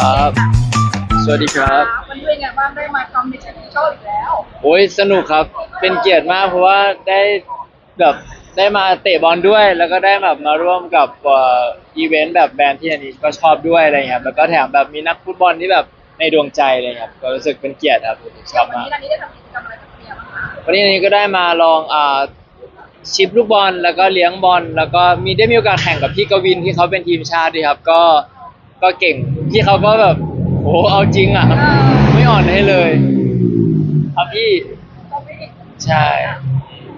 ครับ สวัสดีครับวันนี้เป็นไงบ้างได้มาทำมิชชั่นโชว์อีกแล้ว โอ้ยสนุกครับ เป็นเกียรติมากเพราะว่าได้แบบได้มาเตะบอลด้วย แล้วก็ได้แบบมาร่วมกับเอ่ออีเวนต์แบบแบรนด์ที่อันนี้ก็ชอบด้วยอะไรเงี้ยครับแล้วก็แถมแบบมีนักฟุตบอลที่แบบในดวงใจอะไรเลยครับก็รู้สึกเป็นเกียรติครับชอบวันมาก นี้นันนี้ได้ทำกิจกรรมอะไรกับเมียบ้างคะวันนี้อันนี้ก็ได้มาลองอ่าชิปลูกบอลแล้วก็เลี้ยงบอลแล้วก็มีได้มีโอกาสแข่งกับพี่กวินที่เขาเป็นทีมชาติด้วยครับ ก็ ก็เก่งพี่เขาก็แบบโอ้เอาจริงอะ ไม่อ่อนให้เลย ครับพี่ก็ไม่ได้ใช่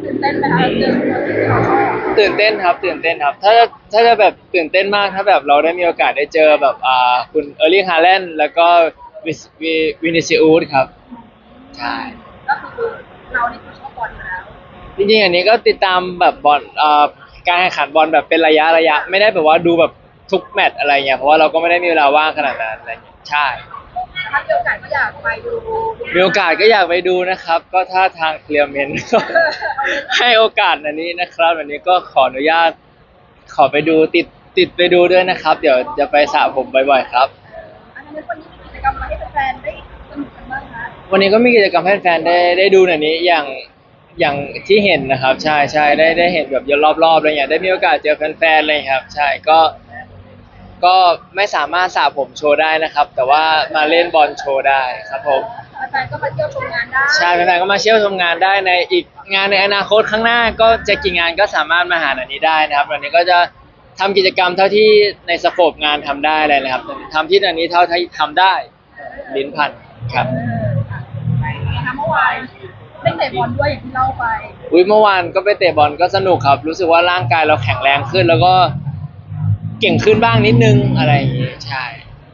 ตื่นเต้นไหมคะเจอคนที่เราชอบตื่นเต้นครับตื่นเต้นครับ ถ้าถ้าจะแบบตื่นเต้นมากถ้าแบบเราได้มีโอกาสได้เจอแบบอ่าคุณเออร์ลิงฮาแลนด์แล้วก็วิสวิวินิซิอุสครับ ใช่ ก็คือเรานี่คือชอบบอลอยู่แล้วจริงๆอันนี้ก็ติดตามแบบบอลอ่าการแข่งขันบอลแบบเป็นระยะระยะ ไม่ได้แบบว่าดูแบบ ทุกแมตช์อะไรเงี้ยเพราะว่าเราก็ไม่ได้มีเวลาว่างขนาดนั้นอะไรเงี้ยใช่ ถ้ามีโอกาสก็อยากไปดูมีโอกาสก็อยากไปดูนะครับ ก็ถ้าทางเคลียร์เมนก็ ให้โอกาสอันนี้นะครับอันนี้ก็ขออนุญาต ขอไปดูติดติดไปดูด้วยนะครับ เดี๋ยวจะไปสระผมบ่อยๆครับ อันนั้นวันนี้มีกิจกรรมอะไรให้แฟนๆได้สนุกกันบ้างคะวันนี้ก็มีกิจกรรมให้แฟนๆได้ได้ดูหน่อยนี้อย่างอย่างที่เห็นนะครับ ใช่ใช่ได้ได้เห็นแบบรอบๆอะไรอย่างเงี้ยได้มีโอกาสเจอแฟนๆเลยครับ ใช่ก็ ก็ไม่สามารถสระผมโชว์ได้นะครับ แต่ว่ามาเล่นบอลโชว์ได้ครับผมแฟนๆก็มาเที่ยวชมงานได้ใช่แฟนๆก็มาเชี่ยวชมงานได้ในอีกงานในอนาคตข้างหน้าก็จะกี่งานก็สามารถมาหาอันนี้ได้นะครับวันนี้ก็จะทำกิจกรรมเท่าที่ในสโคปงานทำได้เลยนะครับทำที่อันนี้เท่าที่ทำได้ลิ้นพันครับเออค่ะไปนะคะเมื่อวานได้เตะบอลด้วยอย่างที่เล่าไป อุ้ยเมื่อวานก็ไปเตะบอลก็สนุกครับ รู้สึกว่าร่างกายเราแข็งแรงขึ้น แล้วก็ เก่งขึ้นบ้างนิดนึงอะไรอย่างงี้ใช่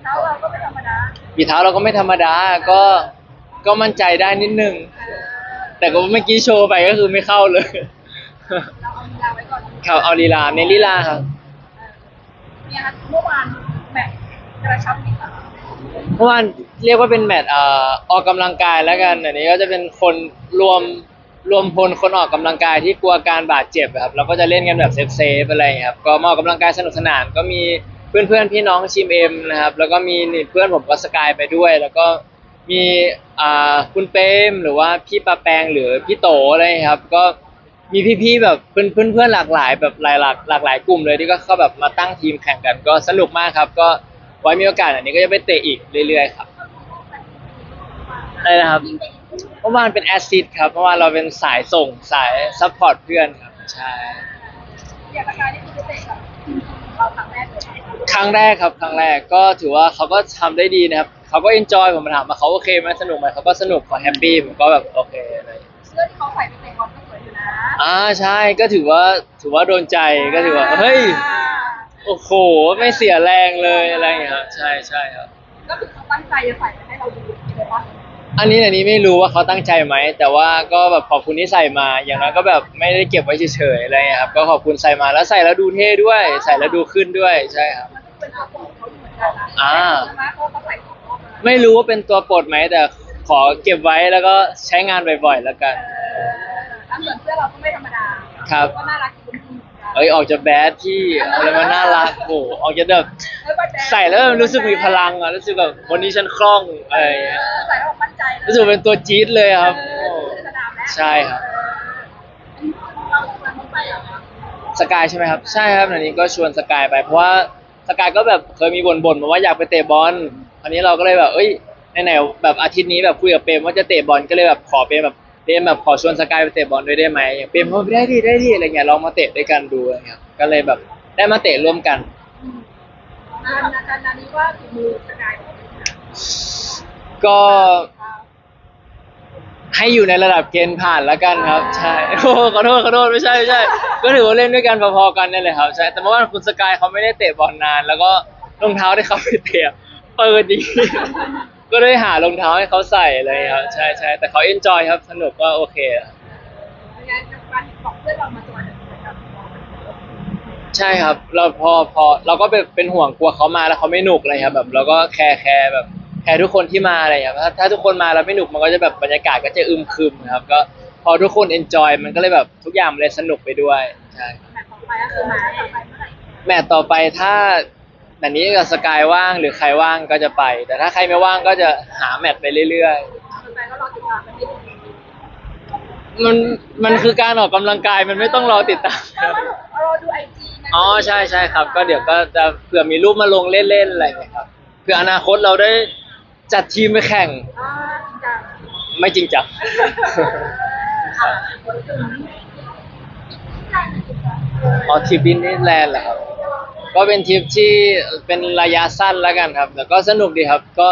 เท้าเราก็ไม่ธรรมดาปีเท้าเราก็ไม่ธรรมดาก็ก็มั่นใจได้นิดนึงเออแต่ก็เมื่อกี้โชว์ไปก็คือไม่เข้าเลย เราเอาเวลาไว้ก่อนครับเอาลีลาเน้นลีลาครับ เนี่ยครับเมื่อวานแมตช์กระชับมิตรอะเมื่อวานเรียกว่าเป็นแมตช์เอ่อออกกำลังกายแล้วกันอันนี้ก็จะเป็นคนรวม รวมพลคนออกกำลังกายที่กลัวการบาดเจ็บอะครับเราก็จะเล่นกันแบบเซฟเซฟๆอะไรครับก็มาออกกำลังกายสนุกสนานก็มีเพื่อนเพื่อนๆพี่น้องชิมเอ็มนะครับแล้วก็มีเพื่อนผมก็สกายไปด้วย แล้วก็มีคุณเปมหรือว่าพี่ปาแปงหรือพี่โตอะไรครับก็มีพี่ๆแบบเพื่อนเพื่อนเพื่อนๆหลากหลายแบบหลายหลากหลากหลายกลุ่มเลยที่ก็เข้าแบบมาตั้งทีมแข่งกันก็สนุกมากครับ ก็ไว้มีโอกาสอันนี้ก็จะไปเตะอีกเรื่อยๆครับอะไรนะครับ เมื่อวานเป็นแอสซิดครับเมื่อวานเราเป็นสายส่งสายซัพพอร์ตเพื่อนครับใช่อย่างกระชายนี่คือเตะกับทีมเราครั้งแรกเลยครั้งแรกครับครั้งแรกก็ถือว่าเขาก็ทำได้ดีนะครับเขาก็เอนจอยผมมาถามว่าเขาโอเคไหมสนุกไหมเขาก็สนุกเขาแฮปปี้ผมก็แบบโอเคอะไรเสื้อที่เขาใส่ไปเตะบอลก็สวยอยู่นะอ่าใช่ก็ถือว่าถือว่าโดนใจก็ถือว่าเฮ้ยโอ้โหไม่เสียแรงเลยอะไรอย่างเงี้ยครับใช่ใช่ครับ ก็คือเขาตั้งใจจะใส่ไปให้เราดูเลยปะ อันนี้อันนี้ไม่รู้ว่าเขาตั้งใจไหม แต่ว่าก็แบบขอบคุณที่ใส่มา อย่างนั้นก็แบบไม่ได้เก็บไว้เฉยๆอะไรเงี้ยครับก็ขอบคุณใส่มาแล้วใส่แล้วดูเท่ด้วย ใส่แล้วดูขึ้นด้วยใช่ครับ มันเป็นตัวโปรดเขาอยู่เหมือนกันนะอ่าใช่ไหมเพราะเขาใส่ของรอบมาไม่รู้ว่าเป็นตัวโปรดไหมแต่ขอเก็บไว้แล้วก็ใช้งานบ่อยๆแล้วกัน เออแล้วเหมือนเสื้อเราก็ไม่ธรรมดาครับ ก็น่ารักจริงๆเอ้ยออกจะแบดที่อะไรมันน่ารักโอ้โหออกจะแบบใส่แล้วรู้สึกมีพลังอะรู้สึกแบบวันนี้ฉันคล่องอะไรอย่างเงี้ยใส่แล้วมั่นใจเลย รู้สึกเป็นตัวจี๊ดเลยครับเอโอ้อสนามแล้วใช่ครับเอออันนี้เราชวนเขาไปเหรอคะสกายใช่ไหมครับ ใช่ครับอันนี้ก็ชวนสกายไป เพราะว่าสกายก็แบบเคยมีบ่นๆมาว่าอยากไปเตะบอลอันนี้เราก็เลยแบบเอ้ยไหนๆแบบอาทิตย์นี้แบบคุยกับเปรมว่าจะเตะบอลก็เลยแบบขอเปรมแบบเปรมแบบขอชวนสกายไปเตะบอลด้วยได้ไหมเปรมเขาได้ดิได้ดิอะไรเงี้ยลองมาเตะด้วยกันดูอะไรเงี้ยก็เลยแบบได้มาเตะร่วมกันงานงานนี้ว่าฝีมือสกายของเราก็ ให้อยู่ในระดับเกณฑ์ผ่านแล้วกันครับ ใช่โอ้ขอโทษขอโทษไม่ใช่ไม่ใช่ ก็ถือว่าเล่นด้วยกันพอๆกันนั่นแหละครับใช่แต่เมื่อวานคุณสกายเขาไม่ได้เตะบอลนาน แล้วก็รองเท้าที่เขาไปเตะเปิดดีก็เลยหารองเท้าให้เขาใส่เลยครับใช่ใช่แต่เขาเอนจอยครับสนุกก็โอเคครับงานการบอกเพื่อนเรามาจอยนะครับใช่ครับ เราพอพอเราก็เป็นเป็นห่วงกลัวเขามาแล้วเขาไม่หนุกอะไรครับแบบเราก็แคร์แคร์แบบ แคร์ทุกคนที่มาอะไรครับถ้าถ้าทุกคนมาแล้วไม่หนุกมันก็จะแบบบรรยากาศก็จะอึมครึมครับ ก็พอทุกคนเอนจอยมันก็เลยแบบทุกอย่างมันเลยสนุกไปด้วยใช่แมตช์ต่อไปก็คือมาต่อไปเมื่อไหร่แมตต์ต่อไปถ้าแต่นี้กับสกายว่างหรือใครว่างก็จะไป แต่ถ้าใครไม่ว่างก็จะหาแมทไปเรื่อยแฟนๆก็รอติดตามกันได้ดีๆ มันมันคือการออกกำลังกายมันไม่ต้องรอติดตามแล้วรอดูไอจีนะอ๋อใช่ใช่ครับ ก็เดี๋ยวก็จะเผื่อมีรูปมาลงเล่นๆอะไรอย่างเงี้ยครับเผื่ออนาคตเราได้ จัดทีมไปแข่งอ่าจริงจังไม่จริงจัง อ่าคนถึงอ๋อทริปดิสนีย์แลนด์เหรอครับ ก็เป็นทริปที่เป็นระยะสั้นแล้วกันครับ แต่ก็สนุกดีครับ ก็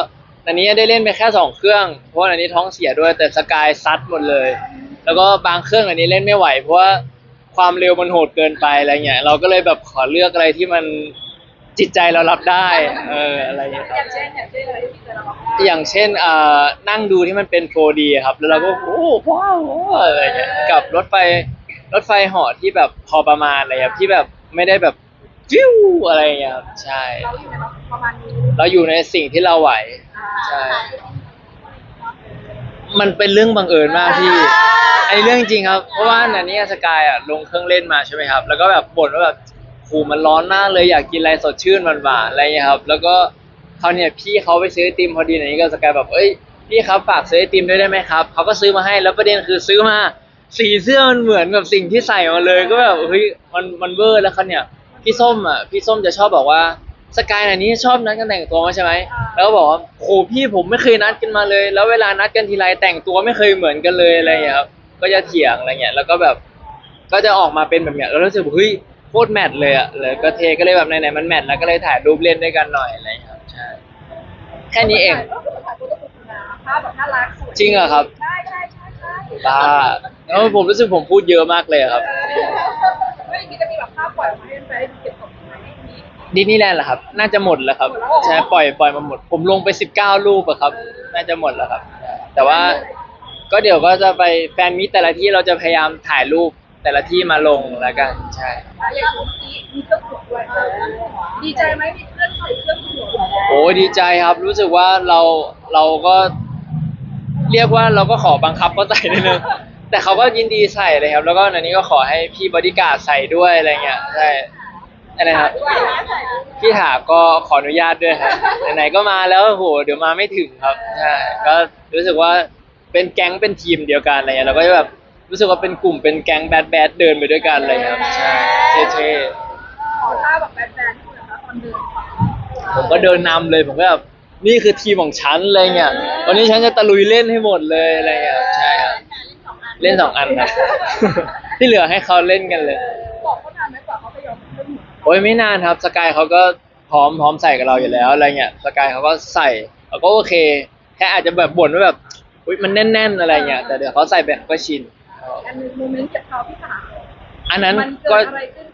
อันนี้ได้เล่นไปแค่สองเครื่อง เพราะว่าอันนี้ท้องเสียด้วย แต่สกายซัดหมดเลย แล้วก็บางเครื่องอันนี้เล่นไม่ไหว เพราะว่าความเร็วมันโหดเกินไปอะไรเงี้ย เราก็เลยแบบขอเลือกอะไรที่มัน จิตใจเรารับได้ เอออะไรเงี้ยคอรับ ย่างเช่นอย่างเช่นอะไรที่เคยเราบอกได้อย่างเช่นเอ่อนั่งดูที่มันเป็น 4D อะครับ แล้วเราก็โอ้ว้าวอะไรเงี้ยกับรถไฟรถไฟเหาะที่แบบพอประมาณอะไรครับที่แบบไม่ได้แบบฟิวอะไรเงี้ยครับใช่ เราอยู่ในประมาณนี้เราอยู่ในสิ่งที่เราไหว อ่าใช่ มันเป็นเรื่องบังเอิญมากพี่ไอ้เรื่องจริงครับ เพราะว่านันนี่สกายอะลงเครื่องเล่นมาใช่ไหมครับ แล้วก็แบบบ่นว่าแบบ โหมันร้อนมากเลยอยากกินอะไรสดชื่นหวานๆอะไรเงี้ยครับ แล้วก็เขาวเนี่ยพี่เขาไปซื้อไอติมพอดีนันนี่ก็สกายแบบเอ้ยพี่ครับฝากซื้อไอติมด้วยได้ไหมครับเขาก็ซื้อมาให้แล้วประเด็นคือซื้อมาสีเสื้อมันเหมือนกับสิ่งที่ใส่มาเลยก็แบบเฮ้ยมันมันเวอร์แล้วเขาเนี่ยพี่ส้มอะพี่ส้มจะชอบบอกว่าสกายอันนี้ชอบนัดกันแต่งตัวมาใช่ไหมแล้วก็บอกว่าโหพี่ผมไม่เคยนัดกันมาเลย แล้วเวลานัดกันทีไรแต่งตัวไม่เคยเหมือนกันเลยอะไรอย่างเงี้ยครับก็จะเถียงอะไรเงี้ยแล้วก็แบบก็จะออกมาเป็นแบบเนี้ยแล้วรู้สึกว่าเฮ้ย โคตรแมทเลยอะเลยก็เทก็เลยแบบไหนๆมันแมทแล้วก็เลยถ่ายรูปเล่นด้วยกันหน่อยอะไรอย่างเงี้ยครับใช่แค่นี้เอง ก็คือถ่ายตัวตัวคุณนะภาพแบบน่ารักสวยจริงเหรอครับ ใช่ใช่ใช่ใช่บ้าแล้วผมรู้สึกผมพูดเยอะมากเลยอะครับ ไม่อย่างนี้จะมีแบบภาพปล่อยออกมาให้แฟนๆเก็บตกไหมมี ดิสนีย์แลนด์เหรอครับ น่าจะหมดแล้วครับใช่ ปล่อย ปล่อยมาหมด ผมลงไปสิบเก้ารูปอะครับ น่าจะหมดแล้วครับ แต่ว่าก็เดี๋ยวก็จะไปแฟนมิตแต่ละที่เราจะพยายามถ่ายรูป แต่ละที่มาลงแล้วกันใช่อะอย่างเมื่อกี้มีเครื่องหัวด้วยดีใจไหมมีเพื่อนใส่เครื่องหัวโอ้ดีใจครับรู้สึกว่าเราเราก็ เรียกว่าเราก็ขอบังคับเขาใส่นิดนึงแต่เขาก็ยินดีใส่เลยครับ แล้วก็อันนี้ก็ขอให้พี่บอดี้การ์ดใส่ด้วยอะไรเงี้ยใช่อะไรครับ พี่ถาก็ขออนุญาตด้วยครับไหนๆก็มาแล้วโหเดี๋ยวมาไม่ถึงครับใช่ก็รู้สึกว่าเป็นแก๊งเป็นทีมเดียวกันอะไรเงี้ยเราก็จะแบบ รู้สึกว่าเป็นกลุ่มเป็นแก๊งแบดแบดเดินไปด้วยกันอะไรครับใช่เท่ขอท่าแบบแบนๆที่เหมือนนะตอนเดินๆผมก็เดินนำเลยผมก็แบบนี่คือทีมของฉันอะไรเงี้ยวันนี้ฉันจะตะลุยเล่นให้หมดเลยอะไรเงี้ยครับใช่ครับเล่นสองอันครับ ที่เหลือให้เขาเล่นกันเลย บอกเขานานไหมกว่าเขาจะยอมเครื่องหัวโอ้ยไม่นานครับสกายเขาก็พร้อมพร้อมใส่กับเราอยู่แล้วอะไรเงี้ยสกายเขาก็ใส่เราก็โอเค แค่อาจจะแบบบ่นว่าแบบอุ้ยมันแน่น ๆ อะไรเงี้ยแต่เดี๋ยวเขาใส่ไปเขาก็ชิน อันนึงโมเมนต์เก็บเท้าพี่ถาอันนั้นมันเกิก็ดอะไรขึ้น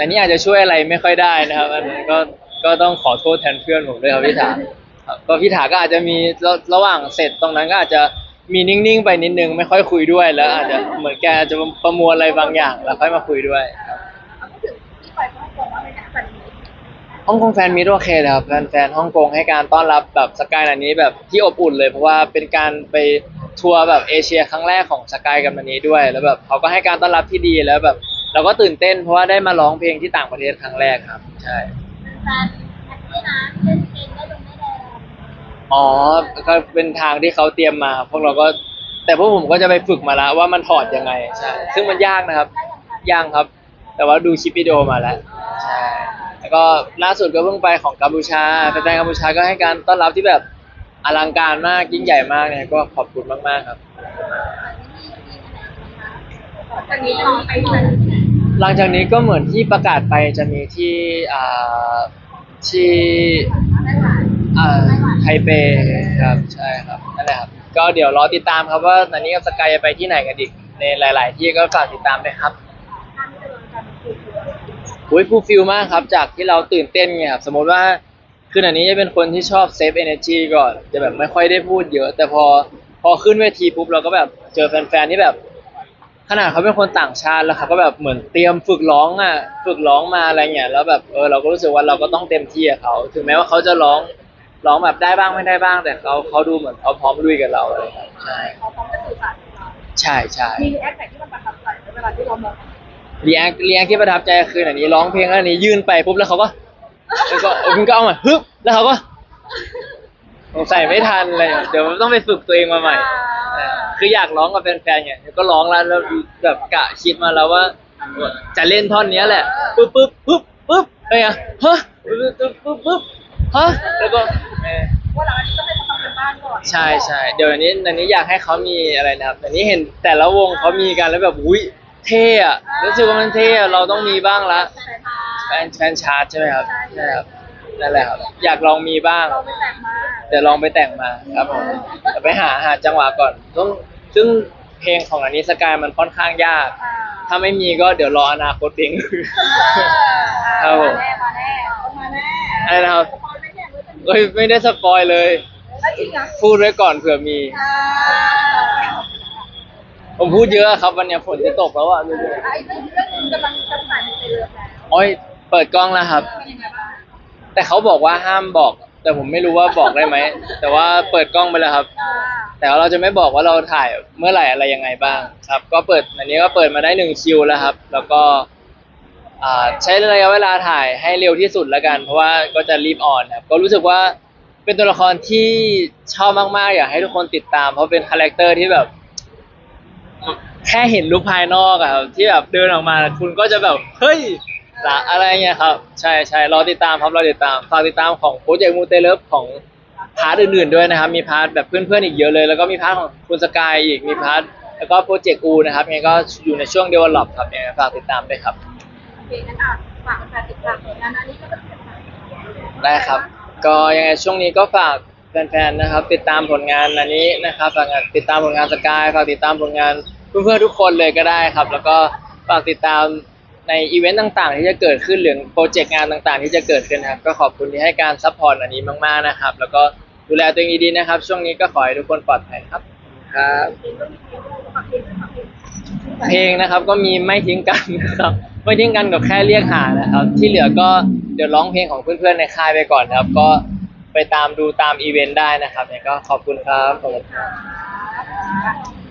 อันนี้อาจจะช่วยอะไรไม่ค่อยได้นะครับ อันนั้นก็ก็ต้องขอโทษแทนเพื่อนผมด้วยครับพี่ถาครับก็พี่ถาก็อาจจะมีระระหว่างเสร็จตรงนั้นก็อาจจะมีนิ่งๆไปนิดนึงไม่ค่อยคุยด้วยแล้ว อาจจะเหมือนแกจะประมวลอะไรบางอย่างแล้วค่อยมาคุยด้วยครับ เอาพูดถึงที่ไปฮ่องกงว่าเป็นไงแบบนี้ฮ่องกงแฟนมิตรโอเคเลยครับแฟนๆฮ่องกงให้การต้อนรับแบบสกายอันนี้แบบที่อบอุ่นเลยเพราะว่าเป็นการไป ทัวร์แบบเอเชียครั้งแรกของสกายกับอันนี้ด้วย แล้วแบบเขาก็ให้การต้อนรับที่ดีแล้วแบบ เราก็ตื่นเต้นเพราะว่าได้มาร้องเพลงที่ต่างประเทศครั้งแรกครับ ใช่แฟนแฮปปี้นะเล่นเพลงได้ลงได้แดงอ๋อก็เป็นทางที่เขาเตรียมมา พวกเราก็แต่พวกผมก็จะไปฝึกมาแล้วว่ามันถอดยังไงใช่ซึ่งมันยากนะครับยากครับ แต่ว่าดูคลิปวิดีโอมาแล้วใช่แล้วก็ล่าสุดก็เพิ่งไปของกัมพูชาแฟนๆกัมพูชาก็ให้การต้อนรับที่แบบ อลังการมากยิ่งใหญ่มากเนี่ยก็ขอบคุณมากๆครับจากนี้จะมีไปไหนหลังจากนี้ก็เหมือนที่ประกาศไปจะมีที่อ่าที่อ่าไทเปครับใช่ครับนั่นแหละครับก็เดี๋ยวรอติดตามครับว่านันนี้กับสกายจะไปที่ไหนกันอีกในหลาย ๆ ที่ก็ฝากติดตามด้วยครับอุ้ยฟูลฟิลมากครับ จากที่เราตื่นเต้นไงครับสมมติว่า คืออันนี้จะเป็นคนที่ชอบเซฟเอเนจีก่อนจะแบบไม่ค่อยได้พูดเยอะ แต่พอพอขึ้นเวทีปุ๊บเราก็แบบเจอแฟนๆที่แบบ ขนาดเขาเป็นคนต่างชาติแล้วเขาก็แบบเหมือนเตรียมฝึกร้องอะฝึกร้องมาอะไรเงี้ยแล้วแบบเออเราก็รู้สึกว่าเราก็ต้องเต็มที่กับเขา ถึงแม้ว่าเขาจะร้องร้องแบบได้บ้างไม่ได้บ้าง แต่เขาเขาดูเหมือนเขาพร้อมลุยกับเราเลยครับใช่เขาพร้อมจะสื่อสารกับเราใช่ใช่มีแอคไหนที่มันประทับใจไหมเวลาที่เรามองรีแอครีแอคที่ประทับใจคืออันนี้ร้องเพลงอันนี้ยื่นไปปุ๊บแล้วเขาก็ ก็มันก็เอามาฮึบแล้วเขาก็สงสัยไม่ทันเลยเดี๋ยวต้องไปฝึกตัวเองมาใหม่เออคืออยากร้องกับแฟนๆไงก็ร้องแล้วแล้วแบบกะคิดมาแล้วว่า จะเล่นท่อนเนี้ยแหละปึ๊บปึ๊บปึ๊บปึ๊บอะไรอะฮะปึ๊บปึ๊บปึ๊บปึ๊บฮะแล้วก็เออว่าหลังจากนี้ต้องให้เขาทำกันบ้านก่อนใช่ใช่เดี๋ยวอันนี้อันนี้อยากให้เขามีอะไรนะครับอันนี้เห็นแต่ละวงเขามีกันแล้วแบบอุ้ย เท่อะรู้สึกว่ามันเท่อะเราต้องมีบ้างละแต่มาแฟนแฟนชาร์ตใช่ไหมครับใช่ครับนั่นแหละครับ อยากลองมีบ้างเราไปแต่งมาแต่ลองไปแต่งมาครับผมแต่ไปหาหาจังหวะก่อนต้องซึ่งเพลงของอันนี้สกายมันค่อนข้างยากอ่าถ้าไม่มีก็เดี๋ยวรออนาคตเพลงครับผมมาแน่มาแน่มาแน่อะไรนะครับสปอยไม่แน่เลยเป็นเอ้ยไม่ได้สปอยเลยแล้วจริงอะพูดไว้ก่อนเผื่อมีอ่า ผมพูดเยอะครับวันเนี้ยฝนจะตกแล้วอะดูดิไอ้เรื่องเรื่องนึงกำลังจะถ่ายในเรือแล้วโอ้ยเปิดกล้องแล้วครับ เป็นยังไงบ้างแต่เขาบอกว่าห้ามบอก แต่ผมไม่รู้ว่าบอกได้ไหม แต่ว่าเปิดกล้องไปแล้วครับ อ่าแต่ว่าเราจะไม่บอกว่าเราถ่ายเมื่อไหร่อะไรยังไงบ้างครับ ก็เปิดอันนี้ก็เปิดมาได้หนึ่งคิวแล้วครับ แล้วก็อ่าใช้ระยะเวลาถ่ายให้เร็วที่สุดแล้วกัน เพราะว่าก็จะรีบออนครับก็รู้สึกว่าเป็นตัวละครที่ชอบมากๆ อยากให้ทุกคนติดตาม เพราะเป็นคาแรคเตอร์ที่แบบ แค่เห็นลุคภายนอกอะครับที่แบบเดินออกมาคุณก็จะแบบเฮ้ยละอะไรเงี้ยครับ ใช่ใช่รอติดตามครับรอติดตามฝากติดตามของโปรเจกต์มูเตเลิฟของพาร์ทอื่นๆด้วยนะครับ มีพาร์ทแบบเพื่อนๆอีกเยอะเลย แล้วก็มีพาร์ทของคุณสกายอีกมีพาร์ทแล้วก็โปรเจกต์อูนะครับยังไงก็อยู่ในช่วงเดเวลลอปครับยังไงฝากติดตามด้วยครับโอเคงั้นอะฝากแฟนติดตามผลงานอันนี้ก็เป็นผลงานได้ครับ ก็ยังไงช่วงนี้ก็ฝาก แฟนๆนะครับติดตามผลงานอันนี้นะครับฝากติดตามผลงานสกายฝากติดตามผลงานเพื่อนๆทุกคนเลยก็ได้ครับ แล้วก็ฝากติดตามในอีเวนต์ต่างๆ ที่จะเกิดขึ้นหรือโปรเจกต์งานต่างๆ ที่จะเกิดขึ้นครับ ก็ขอบคุณที่ให้การซัพพอร์ตอันนี้มากๆนะครับ แล้วก็ดูแลตัวเองดีๆนะครับ ช่วงนี้ก็ขอให้ทุกคนปลอดภัยครับครับเพลงนะครับก็มีไม่ทิ้งกันนะครับไม่ทิ้งกันกับแค่เรียกหานะครับ ที่เหลือก็เดี๋ยวร้องเพลงของเพื่อนๆในค่ายไปก่อนครับ ก็ ไปตามดูตามอีเวนต์ได้นะครับเนี่ยก็ขอบคุณครับขอบคุณครับค่ะ